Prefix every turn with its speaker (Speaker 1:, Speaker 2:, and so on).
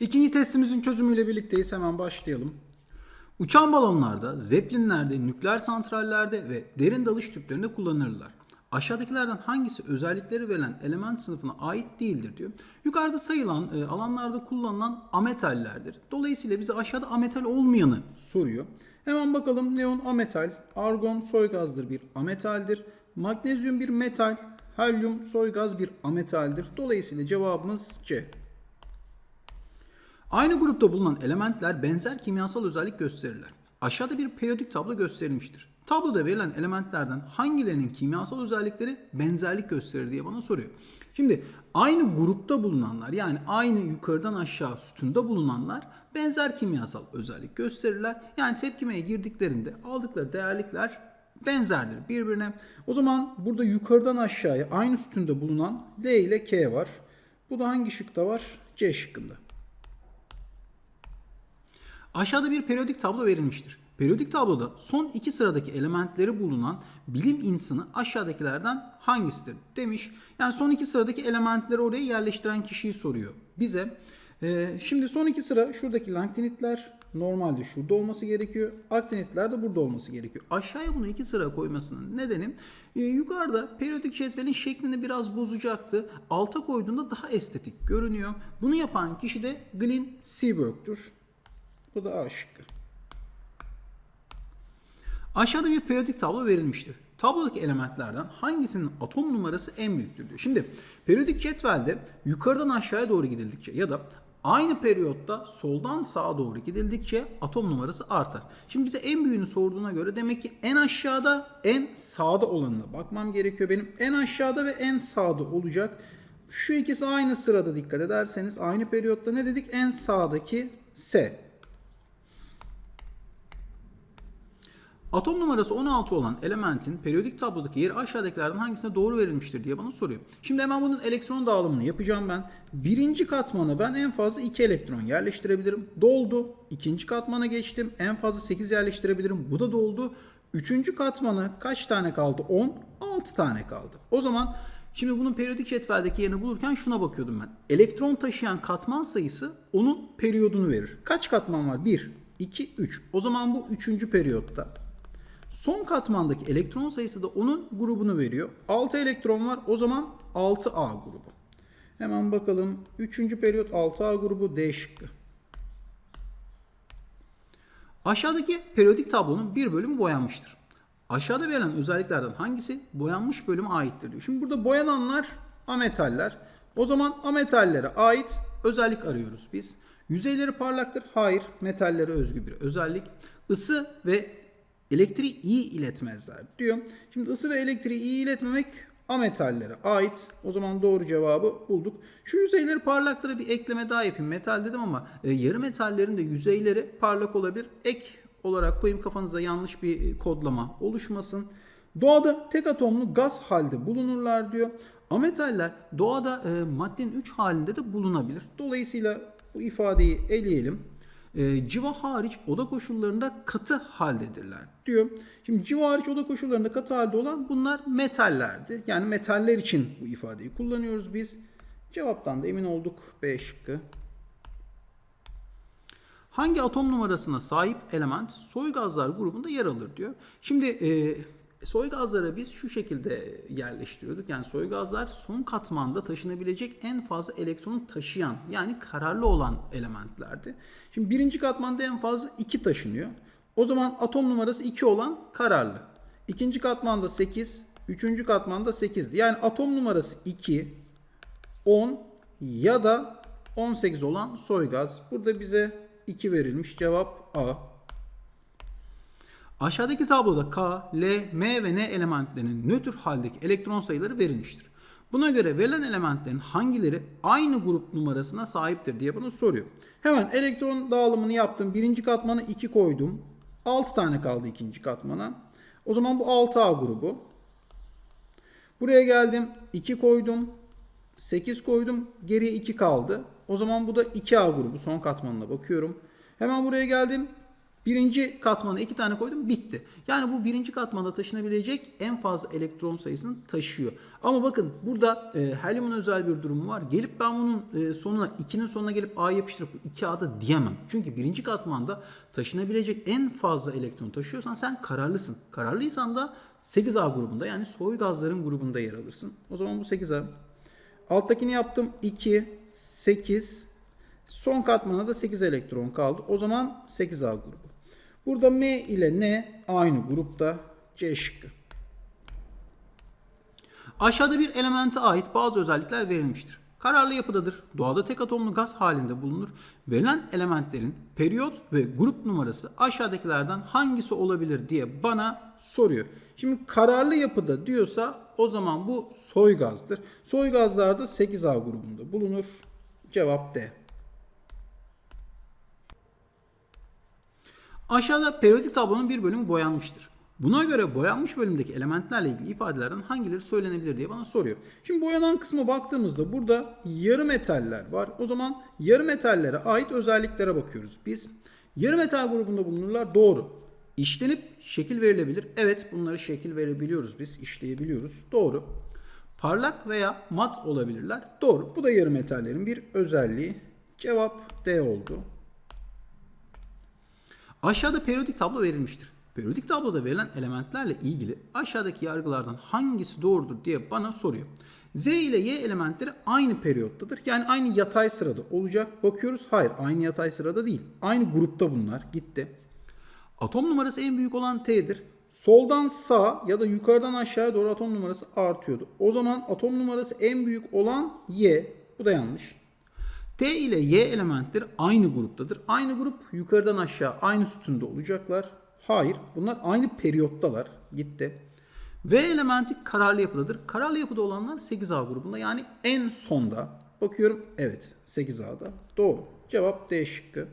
Speaker 1: İkinci testimizin çözümüyle birlikteyiz. Hemen başlayalım. Uçan balonlarda, zeplinlerde, nükleer santrallerde ve derin dalış tüplerinde kullanılırlar. Aşağıdakilerden hangisi özellikleri verilen element sınıfına ait değildir diyor. Yukarıda sayılan e, alanlarda kullanılan ametallerdir. Dolayısıyla bize aşağıda ametal olmayanı soruyor. Hemen bakalım neon ametal, argon soy gazdır bir ametaldir. Magnezyum bir metal, helyum soy gaz bir ametaldir. Dolayısıyla cevabımız C. Aynı grupta bulunan elementler benzer kimyasal özellik gösterirler. Aşağıda bir periyodik tablo gösterilmiştir. Tabloda verilen elementlerden hangilerinin kimyasal özellikleri benzerlik gösterir diye bana soruyor. Şimdi aynı grupta bulunanlar yani aynı yukarıdan aşağı sütunda bulunanlar benzer kimyasal özellik gösterirler. Yani tepkimeye girdiklerinde aldıkları değerlikler benzerdir birbirine. O zaman burada yukarıdan aşağıya aynı sütunda bulunan L ile K var. Bu da hangi şıkta var? C şıkkında. Aşağıda bir periyodik tablo verilmiştir. Periyodik tabloda son iki sıradaki elementleri bulunan bilim insanı aşağıdakilerden hangisidir demiş. Yani son iki sıradaki elementleri oraya yerleştiren kişiyi soruyor bize. Ee, şimdi son iki sıra şuradaki lantinitler normalde şurada olması gerekiyor. Aktinitler de burada olması gerekiyor. Aşağıya bunu iki sıra koymasının nedeni e, yukarıda periyodik cetvelin şeklini biraz bozacaktı. Alta koyduğunda daha estetik görünüyor. Bunu yapan kişi de Glenn Seaborg'tur. Bu da A şıkkı. Aşağıda bir periyodik tablo verilmiştir. Tablodaki elementlerden hangisinin atom numarası en büyüktür diyor. Şimdi periyodik cetvelde yukarıdan aşağıya doğru gidildikçe ya da aynı periyotta soldan sağa doğru gidildikçe atom numarası artar. Şimdi bize en büyüğünü sorduğuna göre demek ki en aşağıda en sağda olanına bakmam gerekiyor. Benim en aşağıda ve en sağda olacak. Şu ikisi aynı sırada dikkat ederseniz aynı periyotta ne dedik? En sağdaki S. Atom numarası 16 olan elementin periyodik tablodaki yeri aşağıdakilerden hangisine doğru verilmiştir diye bana soruyor. Şimdi hemen bunun elektron dağılımını yapacağım ben. Birinci katmana ben en fazla 2 elektron yerleştirebilirim. Doldu. İkinci katmana geçtim. En fazla 8 yerleştirebilirim. Bu da doldu. Üçüncü katmana kaç tane kaldı? 10. 6 tane kaldı. O zaman Şimdi bunun periyodik cetveldeki yerini bulurken şuna bakıyordum ben. Elektron taşıyan katman sayısı onun periyodunu verir. Kaç katman var? 1, 2, 3. O zaman bu üçüncü periyotta. Son katmandaki elektron sayısı da onun grubunu veriyor. 6 elektron var. O zaman 6A grubu. Hemen bakalım. 3. periyot 6A grubu D şıkkı. Aşağıdaki periyodik tablonun bir bölümü boyanmıştır. Aşağıda verilen özelliklerden hangisi boyanmış bölüme aittir diyor. Şimdi burada boyananlar ametaller. O zaman ametallere ait özellik arıyoruz biz. Yüzeyleri parlaktır. Hayır. Metallere özgü bir özellik. Isı ve elektriği iyi iletmezler diyor. Şimdi ısı ve elektriği iyi iletmemek ametallere ait. O zaman doğru cevabı bulduk. Şu yüzeyleri parlaklara bir ekleme daha yapayım. Metal dedim ama e, yarı metallerin de yüzeyleri parlak olabilir. Ek olarak koyayım kafanıza yanlış bir kodlama oluşmasın. Doğada tek atomlu gaz halde bulunurlar diyor. Ametaller doğada e, maddenin 3 halinde de bulunabilir. Dolayısıyla bu ifadeyi eleyelim. E, civa hariç oda koşullarında katı haldedirler diyor. Şimdi civa hariç oda koşullarında katı halde olan bunlar metallerdi. Yani metaller için bu ifadeyi kullanıyoruz biz. Cevaptan da emin olduk. B şıkkı. Hangi atom numarasına sahip element soy gazlar grubunda yer alır diyor. Şimdi e, soy gazları biz şu şekilde yerleştiriyorduk. Yani soy gazlar son katmanda taşınabilecek en fazla elektronu taşıyan yani kararlı olan elementlerdi. Şimdi birinci katmanda en fazla 2 taşınıyor. O zaman atom numarası 2 olan kararlı. İkinci katmanda 8, üçüncü katmanda 8'di. Yani atom numarası 2, 10 ya da 18 olan soy gaz. Burada bize 2 verilmiş. Cevap A. Aşağıdaki tabloda K, L, M ve N elementlerinin nötr haldeki elektron sayıları verilmiştir. Buna göre verilen elementlerin hangileri aynı grup numarasına sahiptir diye bana soruyor. Hemen elektron dağılımını yaptım. Birinci katmana 2 koydum. 6 tane kaldı ikinci katmana. O zaman bu 6A grubu. Buraya geldim. 2 koydum. 8 koydum. Geriye 2 kaldı. O zaman bu da 2A grubu. Son katmanına bakıyorum. Hemen buraya geldim. Birinci katmana iki tane koydum bitti. Yani bu birinci katmanda taşınabilecek en fazla elektron sayısını taşıyor. Ama bakın burada e, helyumun özel bir durumu var. Gelip ben bunun e, sonuna 2'nin sonuna gelip A yapıştırıp 2A'da diyemem. Çünkü birinci katmanda taşınabilecek en fazla elektron taşıyorsan sen kararlısın. Kararlıysan da 8A grubunda yani soy gazların grubunda yer alırsın. O zaman bu 8A. Alttakini yaptım 2, 8, Son katmana da 8 elektron kaldı. O zaman 8A grubu. Burada M ile N aynı grupta C şıkkı. Aşağıda bir elemente ait bazı özellikler verilmiştir. Kararlı yapıdadır. Doğada tek atomlu gaz halinde bulunur. Verilen elementlerin periyot ve grup numarası aşağıdakilerden hangisi olabilir diye bana soruyor. Şimdi kararlı yapıda diyorsa o zaman bu soy gazdır. Soy gazlarda 8A grubunda bulunur. Cevap D. Aşağıda periyodik tablonun bir bölümü boyanmıştır. Buna göre boyanmış bölümdeki elementlerle ilgili ifadelerden hangileri söylenebilir diye bana soruyor. Şimdi boyanan kısma baktığımızda burada yarı metaller var. O zaman yarı metallere ait özelliklere bakıyoruz biz. Yarı metal grubunda bulunurlar doğru. İşlenip şekil verilebilir. Evet bunları şekil verebiliyoruz biz. işleyebiliyoruz. Doğru. Parlak veya mat olabilirler. Doğru. Bu da yarı metallerin bir özelliği. Cevap D oldu. Aşağıda periyodik tablo verilmiştir. Periyodik tabloda verilen elementlerle ilgili aşağıdaki yargılardan hangisi doğrudur diye bana soruyor. Z ile Y elementleri aynı periyottadır. Yani aynı yatay sırada olacak. Bakıyoruz hayır aynı yatay sırada değil. Aynı grupta bunlar. Gitti. Atom numarası en büyük olan T'dir. Soldan sağ ya da yukarıdan aşağıya doğru atom numarası artıyordu. O zaman atom numarası en büyük olan Y. Bu da yanlış. T ile Y elementleri aynı gruptadır. Aynı grup yukarıdan aşağı aynı sütunda olacaklar. Hayır. Bunlar aynı periyottalar. Gitti. V elementi kararlı yapıdadır. Kararlı yapıda olanlar 8A grubunda yani en sonda. Bakıyorum evet 8A'da. Doğru. Cevap D şıkkı.